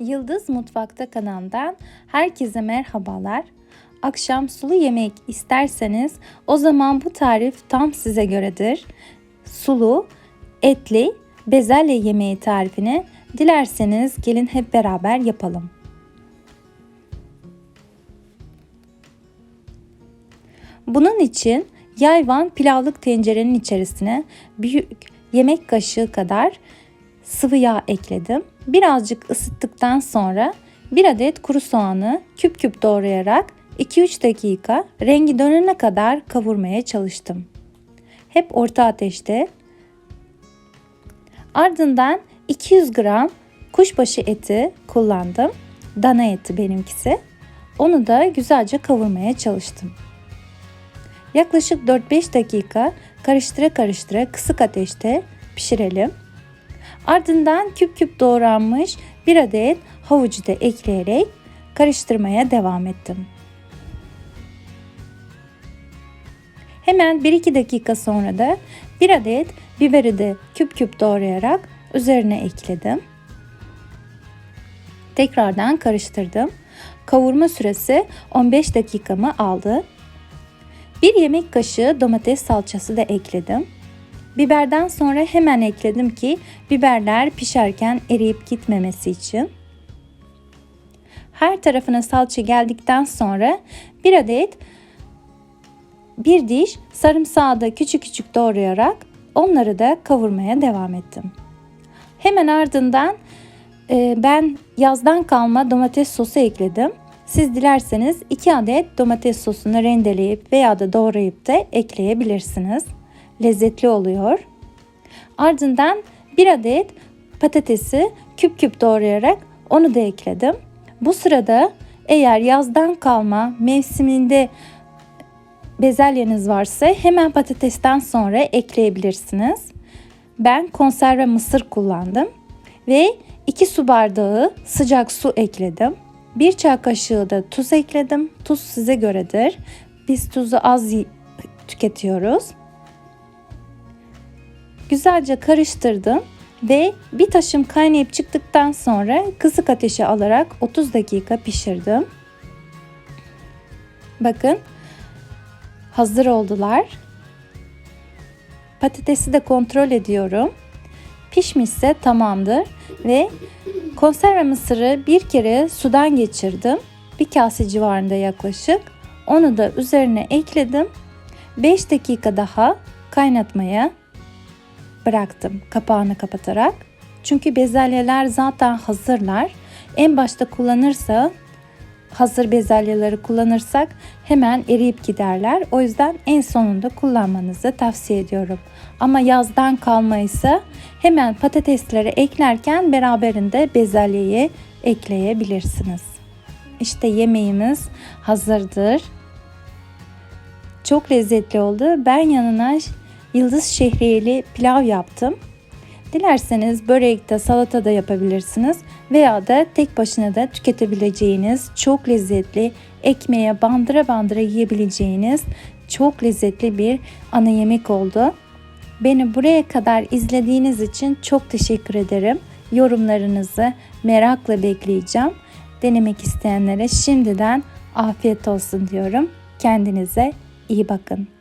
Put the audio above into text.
Yıldız Mutfakta kanalından herkese merhabalar. Akşam sulu yemek isterseniz o zaman bu tarif tam size göredir. Sulu, etli, bezelye yemeği tarifini dilerseniz gelin hep beraber yapalım. Bunun için yayvan pilavlık tencerenin içerisine büyük yemek kaşığı kadar sıvı yağ ekledim. Birazcık ısıttıktan sonra bir adet kuru soğanı küp küp doğrayarak 2-3 dakika rengi dönene kadar kavurmaya çalıştım. Hep orta ateşte. Ardından 200 gram kuşbaşı eti kullandım. Dana eti benimkisi. Onu da güzelce kavurmaya çalıştım. Yaklaşık 4-5 dakika karıştıra karıştıra kısık ateşte pişirelim. Ardından küp küp doğranmış bir adet havucu da ekleyerek karıştırmaya devam ettim. Hemen 1-2 dakika sonra da bir adet biberi de küp küp doğrayarak üzerine ekledim. Tekrardan karıştırdım. Kavurma süresi 15 dakikamı aldı. Bir yemek kaşığı domates salçası da ekledim. Biberden sonra hemen ekledim ki biberler pişerken eriyip gitmemesi için. Her tarafına salça geldikten sonra bir adet bir diş sarımsağı da küçük küçük doğrayarak onları da kavurmaya devam ettim. Hemen ardından e, ben yazdan kalma domates sosu ekledim. Siz dilerseniz 2 adet domates sosunu rendeleyip veya da doğrayıp da ekleyebilirsiniz. Lezzetli oluyor. Ardından bir adet patatesi küp küp doğrayarak onu da ekledim. Bu sırada eğer yazdan kalma mevsiminde bezelyeniz varsa hemen patatesten sonra ekleyebilirsiniz. Ben konserve mısır kullandım ve 2 su bardağı sıcak su ekledim. 1 çay kaşığı da tuz ekledim. Tuz size göredir. Biz tuzu az tüketiyoruz. Güzelce karıştırdım ve bir taşım kaynayıp çıktıktan sonra kısık ateşe alarak 30 dakika pişirdim. Bakın hazır oldular. Patatesi de kontrol ediyorum. Pişmişse tamamdır ve konserve mısırı bir kere sudan geçirdim. Bir kase civarında yaklaşık. Onu da üzerine ekledim. 5 dakika daha kaynatmaya bıraktım kapağını kapatarak. Çünkü bezelyeler zaten hazırlar. En başta kullanırsa hazır bezelyeleri kullanırsak hemen eriyip giderler. O yüzden en sonunda kullanmanızı tavsiye ediyorum. Ama yazdan kalmaysa hemen patatesleri eklerken beraberinde bezelyeyi ekleyebilirsiniz. İşte yemeğimiz hazırdır. Çok lezzetli oldu. Ben yanına yıldız şehriyeli pilav yaptım. Dilerseniz börekte, salata da yapabilirsiniz veya da tek başına da tüketebileceğiniz çok lezzetli, ekmeğe bandıra bandıra yiyebileceğiniz çok lezzetli bir ana yemek oldu. Beni buraya kadar izlediğiniz için çok teşekkür ederim. Yorumlarınızı merakla bekleyeceğim. Denemek isteyenlere şimdiden afiyet olsun diyorum. Kendinize iyi bakın.